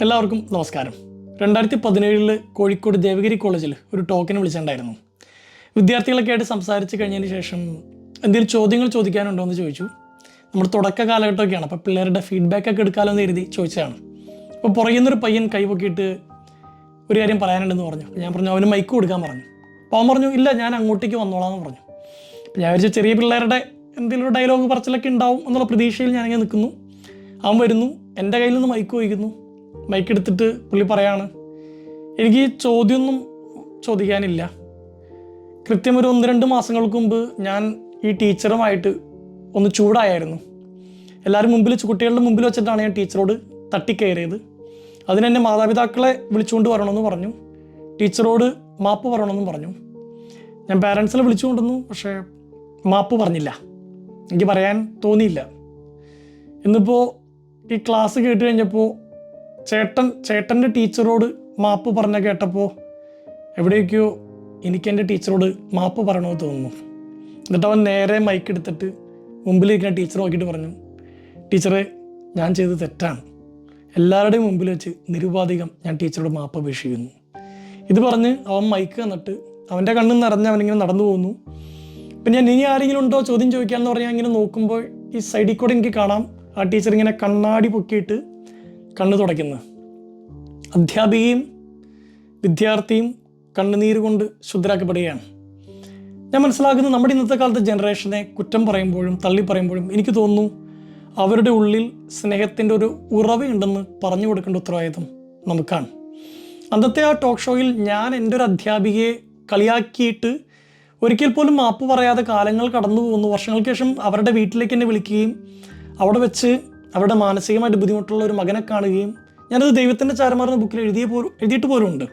എല്ലാവർക്കും നമസ്കാരം. രണ്ടായിരത്തി പതിനേഴിൽ കോഴിക്കോട് ദേവഗിരി കോളേജിൽ ഒരു ടോക്കിന് വിളിച്ചിട്ടുണ്ടായിരുന്നു. വിദ്യാർത്ഥികളൊക്കെ ആയിട്ട് സംസാരിച്ച് കഴിഞ്ഞതിന് ശേഷം എന്തെങ്കിലും ചോദ്യങ്ങൾ ചോദിക്കാനുണ്ടോ എന്ന് ചോദിച്ചു. നമ്മൾ തുടക്ക കാലഘട്ടമൊക്കെയാണ്. അപ്പോൾ പിള്ളേരുടെ ഫീഡ്ബാക്ക് ഒക്കെ എടുക്കാമല്ലോ എന്ന് കരുതി ചോദിച്ചതാണ്. അപ്പോൾ പുറകുന്നൊരു പയ്യൻ കൈപൊക്കിയിട്ട് ഒരു കാര്യം പറയാനുണ്ടെന്ന് പറഞ്ഞു. ഞാൻ പറഞ്ഞു അവന് മൈക്ക് കൊടുക്കാൻ പറഞ്ഞു. അപ്പോൾ അവൻ പറഞ്ഞു ഇല്ല ഞാൻ അങ്ങോട്ടേക്ക് വന്നോളാം എന്ന് പറഞ്ഞു. അപ്പോൾ ഞാൻ വിചാരിച്ചു ചെറിയ പിള്ളേരുടെ എന്തെങ്കിലും ഒരു ഡയലോഗ് പറച്ചിലൊക്കെ ഉണ്ടാവും എന്നുള്ള പ്രതീക്ഷയിൽ ഞാനിങ്ങനെ നിൽക്കുന്നു. അവൻ വരുന്നു എന്റെ കയ്യിൽ നിന്ന് മൈക്ക് വഹിക്കുന്നു മൈക്ക് എടുത്തിട്ട് പുള്ളി പറയാണ് എനിക്ക് ഈ ചോദ്യമൊന്നും ചോദിക്കാനില്ല. കൃത്യം ഒരു ഒന്ന് രണ്ട് മാസങ്ങൾക്ക് മുമ്പ് ഞാൻ ഈ ടീച്ചറുമായിട്ട് ഒന്ന് ചൂടായായിരുന്നു. എല്ലാവരും മുമ്പിൽ കുട്ടികളുടെ മുമ്പിൽ വെച്ചിട്ടാണ് ഞാൻ ടീച്ചറോട് തട്ടിക്കയറിയത്. അതിനെന്നെ മാതാപിതാക്കളെ വിളിച്ചുകൊണ്ട് വരണമെന്ന് പറഞ്ഞു. ടീച്ചറോട് മാപ്പ് പറയണമെന്നും പറഞ്ഞു. ഞാൻ പാരൻസിനെ വിളിച്ചു പക്ഷേ മാപ്പ് പറഞ്ഞില്ല. എനിക്ക് പറയാൻ തോന്നിയില്ല. ഇന്നിപ്പോൾ ഈ ക്ലാസ് കേട്ട് കഴിഞ്ഞപ്പോൾ ചേട്ടൻ ചേട്ടന്റെ ടീച്ചറോട് മാപ്പ് പറഞ്ഞ കേട്ടപ്പോൾ എവിടേക്കോ എനിക്ക് എന്റെ ടീച്ചറോട് മാപ്പ് പറയണമെന്ന് തോന്നുന്നു. എന്നിട്ട് അവൻ നേരെ മൈക്ക് എടുത്തിട്ട് മുമ്പിലിരിക്കുന്ന ടീച്ചർ നോക്കിയിട്ട് പറഞ്ഞു ടീച്ചറെ ഞാൻ ചെയ്തത് തെറ്റാണ്. എല്ലാവരുടെയും മുമ്പിൽ വെച്ച് നിരുപാധികം ഞാൻ ടീച്ചറോട് മാപ്പ് അപേക്ഷിക്കുന്നു. ഇത് പറഞ്ഞ് അവൻ മൈക്ക് തന്നിട്ട് അവന്റെ കണ്ണിൽ നിറഞ്ഞ് അവനിങ്ങനെ നടന്നു പോകുന്നു പിന്നെ ഞാൻ ഇനി ആരെങ്കിലും ഉണ്ടോ ചോദ്യം ചോദിക്കാമെന്ന് പറഞ്ഞാൽ ഇങ്ങനെ നോക്കുമ്പോൾ ഈ സൈഡിൽ കൂടെ എനിക്ക് കാണാം. ആ ടീച്ചർ ഇങ്ങനെ കണ്ണാടി പൊക്കിയിട്ട് കണ്ണ് തുടയ്ക്കുന്നത് അധ്യാപികയും വിദ്യാർത്ഥിയും കണ്ണുനീര് കൊണ്ട് ശുദ്ധരാക്കപ്പെടുകയാണ്. ഞാൻ മനസ്സിലാക്കുന്നത് നമ്മുടെ ഇന്നത്തെ കാലത്തെ ജനറേഷനെ കുറ്റം പറയുമ്പോഴും തള്ളി പറയുമ്പോഴും എനിക്ക് തോന്നുന്നു അവരുടെ ഉള്ളിൽ സ്നേഹത്തിന്റെ ഒരു ഉറവയുണ്ടെന്ന് പറഞ്ഞു കൊടുക്കേണ്ട ഉത്തരവാദിത്വം നമുക്കാണ്. അന്നത്തെ ആ ടോക്ക് ഷോയിൽ ഞാൻ എന്റെ ഒരു അധ്യാപികയെ കളിയാക്കിയിട്ട് ഒരിക്കൽ പോലും മാപ്പ് പറയാതെ കാലങ്ങൾ കടന്നു പോകുന്നു വർഷങ്ങൾക്ക് ശേഷം അവരുടെ വീട്ടിലേക്ക് എന്നെ വിളിക്കുകയും അവിടെ വെച്ച് അവരുടെ മാനസികമായിട്ട് ബുദ്ധിമുട്ടുള്ള ഒരു മകനെ കാണുകയും ഞാനത് ദൈവത്തിന്റെ ചാരമാർന്ന ബുക്കിൽ എഴുതിയ പോലും എഴുതിയിട്ട് പോലും ഉണ്ട്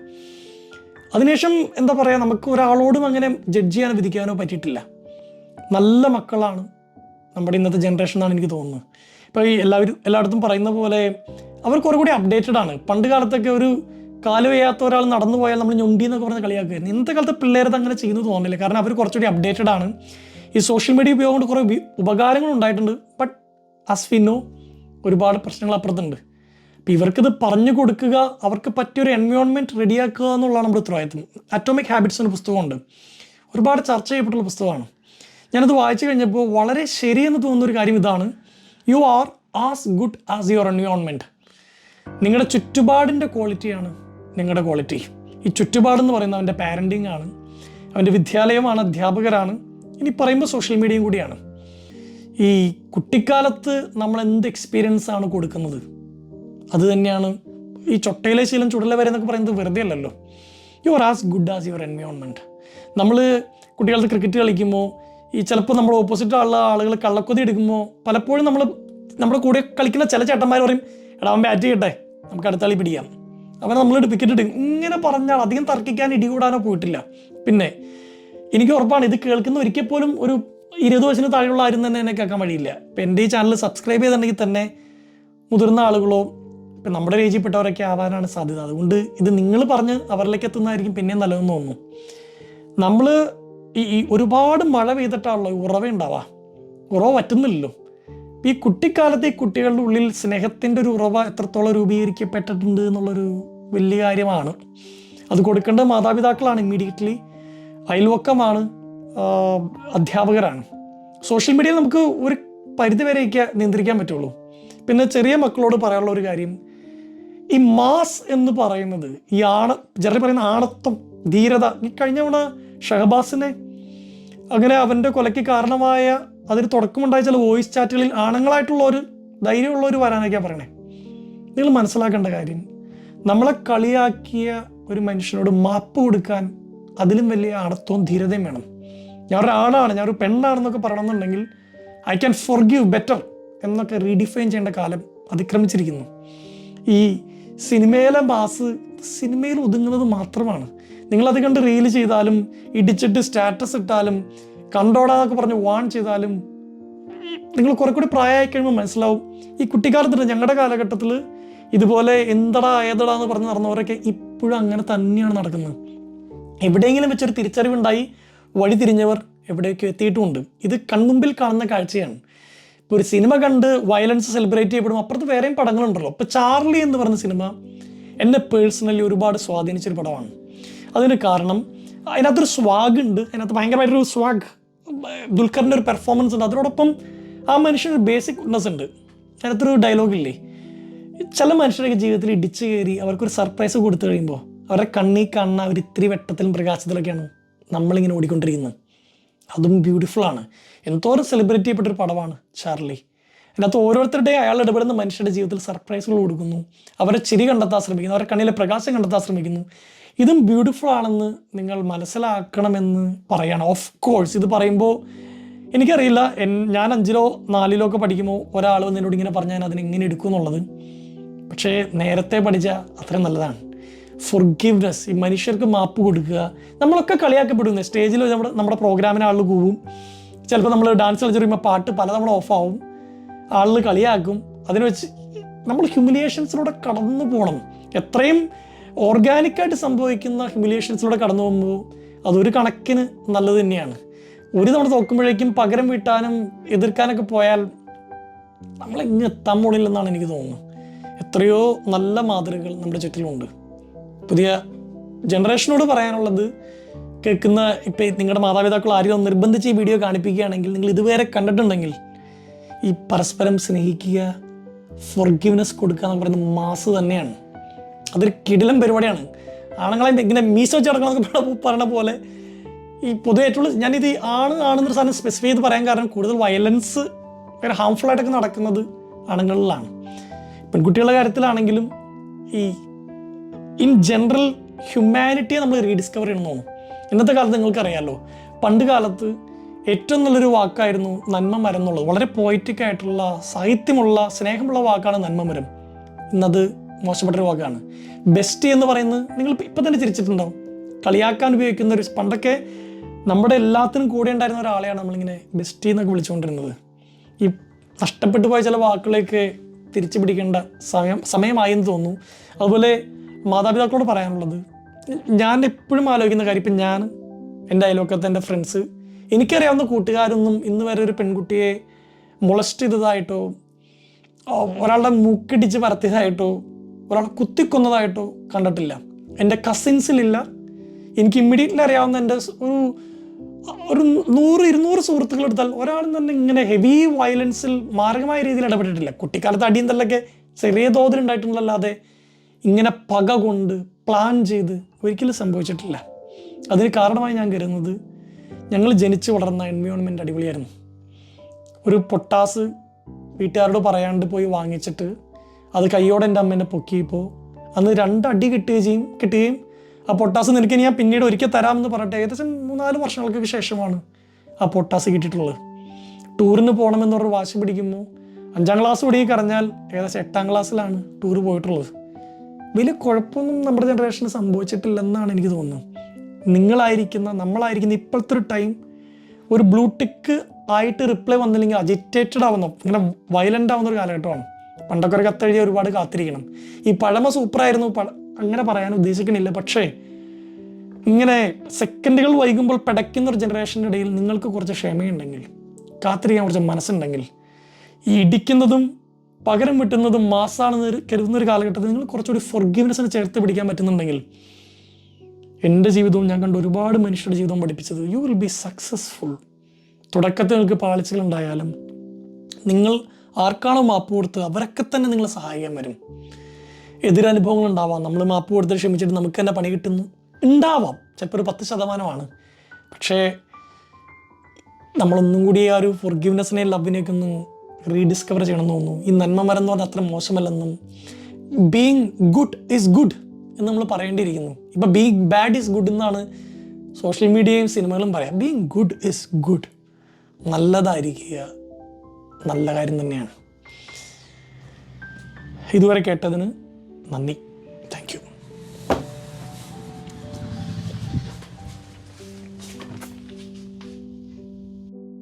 അതിനുശേഷം എന്താ പറയുക നമുക്ക് ഒരാളോടും അങ്ങനെ ജഡ്ജ് ചെയ്യാനോ വിധിക്കാനോ പറ്റിയിട്ടില്ല. നല്ല മക്കളാണ് നമ്മുടെ ഇന്നത്തെ ജനറേഷൻ എന്നാണ് എനിക്ക് തോന്നുന്നത്. ഇപ്പോൾ ഈ എല്ലാവരും എല്ലായിടത്തും പറയുന്ന പോലെ അവർ കുറെ കൂടി അപ്ഡേറ്റഡ് ആണ്. പണ്ട് കാലത്തൊക്കെ ഒരു കാൽ വയ്യാത്ത ഒരാൾ നടന്നു പോയാൽ നമ്മൾ ഞൊണ്ടി എന്നൊക്കെ പറഞ്ഞ് കളിയാക്കുമായിരുന്നു. ഇന്നത്തെ കാലത്തെ പിള്ളേരത് അങ്ങനെ ചെയ്യുന്നു തോന്നുന്നില്ല. കാരണം അവർ കുറച്ചുകൂടി അപ്ഡേറ്റഡ് ആണ്. ഈ സോഷ്യൽ മീഡിയ ഉപയോഗം കൊണ്ട് കുറേ ഉപകാരങ്ങളുണ്ടായിട്ടുണ്ട് ബട്ട് അസ് വി നോ ഒരുപാട് പ്രശ്നങ്ങൾ അപ്പുറത്തുണ്ട്. അപ്പോൾ ഇവർക്കിത് പറഞ്ഞു കൊടുക്കുക അവർക്ക് പറ്റിയൊരു എൻവയോൺമെന്റ് റെഡിയാക്കുക എന്നുള്ളതാണ് നമ്മുടെ ഉത്തരവാദിത്വം അറ്റോമിക് ഹാബിറ്റ്സ് എന്ന പുസ്തകമുണ്ട്. ഒരുപാട് ചർച്ച ചെയ്യപ്പെട്ടുള്ള പുസ്തകമാണ്. ഞാനത് വായിച്ചു കഴിഞ്ഞപ്പോൾ വളരെ ശരിയെന്ന് തോന്നുന്ന ഒരു കാര്യം ഇതാണ്. You are as good as your environment നിങ്ങളുടെ ചുറ്റുപാടിന്റെ ക്വാളിറ്റിയാണ് നിങ്ങളുടെ ക്വാളിറ്റി ഈ ചുറ്റുപാടെന്ന് പറയുന്നത് അവന്റെ പാരന്റിങ് ആണ്. അവന്റെ വിദ്യാലയമാണ് അധ്യാപകരാണ്. ഇനി പറയുമ്പോൾ സോഷ്യൽ മീഡിയയും കൂടിയാണ്. ഈ കുട്ടിക്കാലത്ത് നമ്മൾ എന്ത് എക്സ്പീരിയൻസ് ആണ് കൊടുക്കുന്നത്? അത് തന്നെയാണ് ഈ ചൊട്ടയിലെ ശീലം ചുടല വരെ എന്നൊക്കെ പറയുന്നത് വെറുതെ അല്ലല്ലോ. You are as good as your environment നമ്മൾ കുട്ടികാലത്ത് ക്രിക്കറ്റ് കളിക്കുമ്പോൾ ഈ ചിലപ്പോൾ നമ്മൾ ഓപ്പോസിറ്റ് ഉള്ള ആളുകൾ കള്ളക്കൊതി എടുക്കുമ്പോൾ പലപ്പോഴും നമ്മൾ നമ്മുടെ കൂടെ കളിക്കുന്ന ചില ചേട്ടന്മാർ പറയും എടാ അവൻ ബാറ്റ് ചെയ്യട്ടെ നമുക്ക് അടുത്ത കളി പിടിക്കാം. അവനെ നമ്മൾ വിക്കറ്റ് എടുക്കും. ഇങ്ങനെ പറഞ്ഞാൽ അധികം തർക്കിക്കാൻ ഇടികൂടാനോ പോയിട്ടില്ല. പിന്നെ എനിക്ക് ഉറപ്പാണ് ഇത് കേൾക്കുന്ന ഒരിക്കൽ പോലും ഒരു ഇരുപത് വയസ്സിന് താഴെയുള്ള ആരും തന്നെ എന്നെ കേൾക്കാൻ വഴിയില്ല. ഇപ്പം എന്റെ ഈ ചാനൽ സബ്സ്ക്രൈബ് ചെയ്തിട്ടുണ്ടെങ്കിൽ തന്നെ മുതിർന്ന ആളുകളോ ഇപ്പം നമ്മുടെ രേജിപ്പെട്ടവരൊക്കെ ആവാനാണ് സാധ്യത. അതുകൊണ്ട് ഇത് നിങ്ങൾ പറഞ്ഞ് അവരിലേക്ക് എത്തുന്നതായിരിക്കും പിന്നെയും നല്ലതെന്ന് തോന്നുന്നു. നമ്മൾ ഈ ഒരുപാട് മഴ പെയ്തിട്ടാണല്ലോ ഉറവ ഉണ്ടാവുക. ഉറവ പറ്റുന്നില്ലല്ലോ. ഈ കുട്ടിക്കാലത്ത് ഈ കുട്ടികളുടെ ഉള്ളിൽ സ്നേഹത്തിന്റെ ഒരു ഉറവ എത്രത്തോളം രൂപീകരിക്കപ്പെട്ടിട്ടുണ്ട് എന്നുള്ളൊരു വലിയ കാര്യമാണ്. അത് കൊടുക്കേണ്ടത് മാതാപിതാക്കളാണ് ഇമ്മീഡിയറ്റ്ലി അയൽവക്കമാണ്. അധ്യാപകരാണ്. സോഷ്യൽ മീഡിയയിൽ നമുക്ക് ഒരു പരിധിവരെയൊക്കെ നിയന്ത്രിക്കാൻ പറ്റുള്ളൂ. പിന്നെ ചെറിയ മക്കളോട് പറയാനുള്ള ഒരു കാര്യം. ഈ മാസ് എന്ന് പറയുന്നത് ഈ ആണ ജനറൽ പറയുന്ന ആണത്വം ധീരത. ഈ കഴിഞ്ഞ തവണ ഷഹബാസിനെ അങ്ങനെ അവന്റെ കൊലയ്ക്ക് കാരണമായ അതിന് തുടക്കമുണ്ടായ ചില വോയിസ് ചാറ്റുകളിൽ ആണുങ്ങളായിട്ടുള്ള ഒരു ധൈര്യമുള്ളവർ വരാനൊക്കെയാണ് പറയണേ. നിങ്ങൾ മനസ്സിലാക്കേണ്ട കാര്യം. നമ്മളെ കളിയാക്കിയ ഒരു മനുഷ്യനോട് മാപ്പ് കൊടുക്കാൻ അതിലും വലിയ ആണത്വവും ധീരതയും വേണം. ഞാൻ ഒരാളാണ് ഞാൻ ഒരു പെണ്ണാണെന്നൊക്കെ പറയണമെന്നുണ്ടെങ്കിൽ I can forgive better എന്നൊക്കെ റീഡിഫൈൻ ചെയ്യേണ്ട കാലം അതിക്രമിച്ചിരിക്കുന്നു. ഈ സിനിമയിലെ ബാസ് സിനിമയിൽ ഒതുങ്ങുന്നത് മാത്രമാണ്. നിങ്ങളത് കണ്ട് റീൽ ചെയ്താലും ഇടിച്ചിട്ട് സ്റ്റാറ്റസ് ഇട്ടാലും കണ്ടോടാന്നൊക്കെ പറഞ്ഞ് വാൺ ചെയ്താലും നിങ്ങൾ കുറെ കൂടി പ്രായമായി കഴിയുമ്പോൾ മനസ്സിലാവും. ഈ കുട്ടിക്കാലത്ത് ഞങ്ങളുടെ കാലഘട്ടത്തിൽ ഇതുപോലെ എന്തടാ ഏതടാ എന്ന് പറഞ്ഞ് നടന്നവരൊക്കെ ഇപ്പോഴും അങ്ങനെ തന്നെയാണ് നടക്കുന്നത്. എവിടെയെങ്കിലും വെച്ചൊരു തിരിച്ചറിവുണ്ടായി വഴി എവിടെയൊക്കെ എത്തിയിട്ടുമുണ്ട്. ഇത് കൺമുമ്പിൽ കാണുന്ന കാഴ്ചയാണ്. ഇപ്പോൾ ഒരു സിനിമ കണ്ട് വയലൻസ് സെലിബ്രേറ്റ് ചെയ്യപ്പെടും അപ്പുറത്ത് വേറെയും പടങ്ങളുണ്ടല്ലോ. ഇപ്പോൾ ചാർലി എന്ന് പറഞ്ഞ സിനിമ എന്നെ പേഴ്സണലി ഒരുപാട് സ്വാധീനിച്ചൊരു പടമാണ്. അതിന് കാരണം അതിനകത്തൊരു സ്വാഗ് ഉണ്ട്. അതിനകത്ത് ഭയങ്കരമായിട്ടൊരു സ്വാഗ് ദുൽഖറിന്റെ ഒരു പെർഫോമൻസ് ഉണ്ട്. അതിനോടൊപ്പം ആ മനുഷ്യനൊരു ബേസിക് ഗുഡ്നസ് ഉണ്ട്. അതിനകത്തൊരു ഡയലോഗില്ലേ ചില മനുഷ്യരുടെ ജീവിതത്തിൽ ഇടിച്ചു കയറി അവർക്കൊരു സർപ്രൈസ് കൊടുത്തു കഴിയുമ്പോൾ അവരുടെ കണ്ണീ കാണുന്ന അവർ ഇത്തിരി വെട്ടത്തിലും പ്രകാശത്തിലൊക്കെയാണ് നമ്മളിങ്ങനെ ഓടിക്കൊണ്ടിരിക്കുന്നത്. അതും ബ്യൂട്ടിഫുൾ ആണ്. എന്തോരം സെലിബ്രേറ്റ് ചെയ്യപ്പെട്ടൊരു പടമാണ് ചാർലി. അതിനകത്ത് ഓരോരുത്തരുടെയും അയാൾ ഇടപെടുന്ന മനുഷ്യരുടെ ജീവിതത്തിൽ സർപ്രൈസുകൾ കൊടുക്കുന്നു. അവരെ ചിരി കണ്ടെത്താൻ ശ്രമിക്കുന്നു. അവരെ കണ്ണിലെ പ്രകാശം കണ്ടെത്താൻ ശ്രമിക്കുന്നു. ഇതും ബ്യൂട്ടിഫുൾ ആണെന്ന് നിങ്ങൾ മനസ്സിലാക്കണമെന്ന് പറയണം. ഓഫ് കോഴ്സ് ഇത് പറയുമ്പോൾ എനിക്കറിയില്ല ഞാൻ അഞ്ചിലോ നാലിലോ ഒക്കെ പഠിക്കുമ്പോൾ ഒരാൾ വന്ന് എന്നോട് ഇങ്ങനെ പറഞ്ഞാൽ അതിനെങ്ങനെ എടുക്കും എന്നുള്ളത്. പക്ഷേ നേരത്തെ പഠിച്ച അത്രയും നല്ലതാണ്. ഫൊർഗിവ്നെസ് ഈ മനുഷ്യർക്ക് മാപ്പ് കൊടുക്കുക. നമ്മളൊക്കെ കളിയാക്കപ്പെടുന്നത് സ്റ്റേജിൽ നമ്മുടെ നമ്മുടെ പ്രോഗ്രാമിന് ആളുകൾ കൂവും. ചിലപ്പോൾ നമ്മൾ ഡാൻസ് കളിച്ച് പറയുമ്പോൾ പാട്ട് പല നമ്മൾ ഓഫാവും ആളുകൾ കളിയാക്കും. അതിന് വെച്ച് നമ്മൾ ഹ്യൂമിലിയേഷൻസിലൂടെ കടന്നു പോകണം എത്രയും ഓർഗാനിക്കായിട്ട് സംഭവിക്കുന്ന ഹ്യൂമിലിയേഷൻസിലൂടെ കടന്നു പോകുമ്പോൾ അതൊരു കണക്കിന് നല്ലത് തന്നെയാണ്. ഒരു തവണ തോക്കുമ്പോഴേക്കും പകരം വീട്ടാനും എതിർക്കാനൊക്കെ പോയാൽ നമ്മളെങ്ങ് എത്താൻ പോണില്ലെന്നാണ് എനിക്ക് തോന്നുന്നത്. എത്രയോ നല്ല മാതൃകകൾ നമ്മുടെ ചുറ്റിലുമുണ്ട് പുതിയ ജനറേഷനോട് പറയാനുള്ളത് കേൾക്കുന്ന ഇപ്പം നിങ്ങളുടെ മാതാപിതാക്കൾ ആരെയും നിർബന്ധിച്ച് ഈ വീഡിയോ കാണിപ്പിക്കുകയാണെങ്കിൽ നിങ്ങൾ ഇതുവരെ കണ്ടിട്ടുണ്ടെങ്കിൽ ഈ പരസ്പരം സ്നേഹിക്കുക ഫൊർഗിവ്നെസ് കൊടുക്കുക എന്ന് പറയുന്നത് മാസ് തന്നെയാണ്. അതൊരു കിടിലം പരിപാടിയാണ്. ആണുങ്ങളെ ഇങ്ങനെ മീശ വെച്ച് കിടക്കണമെന്നൊക്കെ പറഞ്ഞ പോലെ ഈ പൊതുവായിട്ടുള്ള ഞാനിത് ആണ് ആണെന്നൊരു സാധനം സ്പെസിഫൈ ചെയ്ത് പറയാൻ കാരണം കൂടുതൽ വയലൻസ് ഭയങ്കര ആയിട്ടൊക്കെ നടക്കുന്നത് ആണുങ്ങളിലാണ്. പെൺകുട്ടികളുടെ കാര്യത്തിലാണെങ്കിലും ഈ ഇൻ ജനറൽ ഹ്യൂമാനിറ്റിയെ നമ്മൾ റീഡിസ്കവർ ചെയ്യണം തോന്നുന്നു. ഇന്നത്തെ കാലത്ത് നിങ്ങൾക്കറിയാമല്ലോ പണ്ട് കാലത്ത് ഏറ്റവും നല്ലൊരു വാക്കായിരുന്നു നന്മ മരം എന്നുള്ളത്. വളരെ പോയിറ്റിക് ആയിട്ടുള്ള സാഹിത്യമുള്ള സ്നേഹമുള്ള വാക്കാണ് നന്മ മരം ഇന്നത് മോശപ്പെട്ടൊരു വാക്കാണ്. ബെസ്റ്റ് എന്ന് പറയുന്നത് നിങ്ങൾ ഇപ്പം തന്നെ തിരിച്ചിട്ടുണ്ടാവും കളിയാക്കാൻ ഉപയോഗിക്കുന്ന ഒരു പണ്ടൊക്കെ നമ്മുടെ എല്ലാത്തിനും കൂടെ ഉണ്ടായിരുന്ന ഒരാളെയാണ് നമ്മളിങ്ങനെ ബെസ്റ്റ് എന്നൊക്കെ വിളിച്ചുകൊണ്ടിരുന്നത്. ഈ നഷ്ടപ്പെട്ടു പോയ ചില വാക്കുകളൊക്കെ തിരിച്ചു പിടിക്കേണ്ട സമയം സമയമായി എന്ന് തോന്നുന്നു. അതുപോലെ മാതാപിതാക്കളോട് പറയാനുള്ളത് ഞാൻ എപ്പോഴും ആലോചിക്കുന്ന കാര്യം ഇപ്പം ഞാൻ എന്റെ അയൽവക്കത്തെ എന്റെ ഫ്രണ്ട്സ് എനിക്കറിയാവുന്ന കൂട്ടുകാരൊന്നും ഇന്ന് വരെ ഒരു പെൺകുട്ടിയെ മുളസ്റ്റ് ചെയ്തതായിട്ടോ ഒരാളുടെ മൂക്കിടിച്ച് പരത്തിയതായിട്ടോ ഒരാളെ കുത്തിക്കൊന്നതായിട്ടോ കണ്ടിട്ടില്ല. എന്റെ കസിൻസിലില്ല എനിക്ക് ഇമ്മീഡിയറ്റ്ലി അറിയാവുന്ന എന്റെ ഒരു ഒരു നൂറ് ഇരുന്നൂറ് സുഹൃത്തുക്കൾ എടുത്താൽ ഒരാളും തന്നെ ഇങ്ങനെ ഹെവി വയലൻസിൽ മാരകമായ രീതിയിൽ ഇടപെട്ടിട്ടില്ല. കുട്ടിക്കാലത്ത് അടിയും ചെറിയ തോതിൽ ഉണ്ടായിട്ടുണ്ടല്ലാതെ ഇങ്ങനെ പക കൊണ്ട് പ്ലാൻ ചെയ്ത് ഒരിക്കലും സംഭവിച്ചിട്ടില്ല. അതിന് കാരണമായി ഞാൻ കരുതുന്നത് ഞങ്ങൾ ജനിച്ചു വളർന്ന എൻവയോൺമെന്റ് അടിപൊളിയായിരുന്നു. ഒരു പൊട്ടാസ് വീട്ടുകാരോട് പറയാണ്ട് പോയി വാങ്ങിച്ചിട്ട് അത് കൈയോടെ എന്റെ അമ്മേനെ പൊക്കിയപ്പോൾ അന്ന് രണ്ടടി കിട്ടുകയും കിട്ടുകയും ആ പൊട്ടാസ് നിനക്ക് ഞാൻ പിന്നീട് ഒരിക്കൽ തരാമെന്ന് പറഞ്ഞിട്ട് ഏകദേശം മൂന്നാൽ വർഷങ്ങൾക്ക് ശേഷമാണ് ആ പൊട്ടാസ് കിട്ടിയിട്ടുള്ളത്. ടൂറിന് പോകണമെന്ന് പറഞ്ഞ് വാശി പിടിക്കുമ്പോൾ അഞ്ചാം ക്ലാസ് കൂടി കറഞ്ഞാൽ ഏകദേശം എട്ടാം ക്ലാസ്സിലാണ് ടൂർ പോയിട്ടുള്ളത്. വലിയ കുഴപ്പമൊന്നും നമ്മുടെ ജനറേഷന് സംഭവിച്ചിട്ടില്ലെന്നാണ് എനിക്ക് തോന്നുന്നത്. നിങ്ങളായിരിക്കുന്ന നമ്മളായിരിക്കുന്ന ഇപ്പോഴത്തെ ഒരു ടൈം ഒരു ബ്ലൂ ടിക്ക് ആയിട്ട് റിപ്ലൈ വന്നില്ലെങ്കിൽ അജിറ്റേറ്റഡ് ആവുന്ന ഇങ്ങനെ വയലന്റ് ആവുന്ന ഒരു കാലഘട്ടമാണ്. പണ്ടൊക്കെ ഒരു കത്തെഴുതി ഒരുപാട് കാത്തിരിക്കണം. ഈ പഴമ സൂപ്പറായിരുന്നു അങ്ങനെ പറയാൻ ഉദ്ദേശിക്കണില്ല. പക്ഷേ ഇങ്ങനെ സെക്കൻഡുകൾ വൈകുമ്പോൾ പിടയ്ക്കുന്ന ഒരു ജനറേഷന്റെ ഇടയിൽ നിങ്ങൾക്ക് കുറച്ച് ക്ഷമയുണ്ടെങ്കിൽ കാത്തിരിക്കാൻ കുറച്ച് മനസ്സുണ്ടെങ്കിൽ ഈ ഇടിക്കുന്നതും പകരം വിട്ടുന്നത് മാസാണെന്ന് കരുതുന്ന ഒരു കാലഘട്ടത്തിൽ നിങ്ങൾ കുറച്ചുകൂടി ഫൊർഗീവ്നെസ്സിനെ ചേർത്ത് പിടിക്കാൻ പറ്റുന്നുണ്ടെങ്കിൽ എന്റെ ജീവിതവും ഞാൻ കണ്ട ഒരുപാട് മനുഷ്യരുടെ ജീവിതവും പഠിപ്പിച്ചത് യു വിൽ ബി സക്സസ്ഫുൾ തുടക്കത്തിൽ നിങ്ങൾക്ക് പാളിച്ചകൾ ഉണ്ടായാലും നിങ്ങൾ ആർക്കാണോ മാപ്പ് കൊടുത്ത് അവരൊക്കെ തന്നെ നിങ്ങളെ സഹായിക്കാൻ വരും. എതിരനുഭവങ്ങൾ ഉണ്ടാവാം. നമ്മൾ മാപ്പ് കൊടുത്ത് ക്ഷമിച്ചിട്ട് നമുക്ക് തന്നെ പണി കിട്ടുന്നു. ഉണ്ടാവാം. ചിലപ്പോൾ ഒരു പത്ത് ശതമാനമാണ്. പക്ഷേ നമ്മളൊന്നും കൂടി ആ ഒരു ഫൊർഗീവ്നെസ്സിനെയും ലവിനെയൊക്കെ ഒന്ന് റീഡിസ്കവർ ചെയ്യണമെന്ന് തോന്നുന്നു. ഈ നന്മ മരം എന്ന് പറഞ്ഞാൽ അത്ര മോശമല്ലെന്നും ബീങ് ഗുഡ് ഈസ് ഗുഡ് എന്ന് നമ്മൾ പറയേണ്ടിയിരിക്കുന്നു. ഇപ്പൊ ബീങ് ബാഡ് ഈസ് ഗുഡ് എന്നാണ് സോഷ്യൽ മീഡിയയും സിനിമകളും പറയാം. ബീങ് ഗുഡ് ഈസ് ഗുഡ് നല്ലതായിരിക്കുക നല്ല കാര്യം തന്നെയാണ്. ഇതുവരെ കേട്ടതിന് നന്ദി.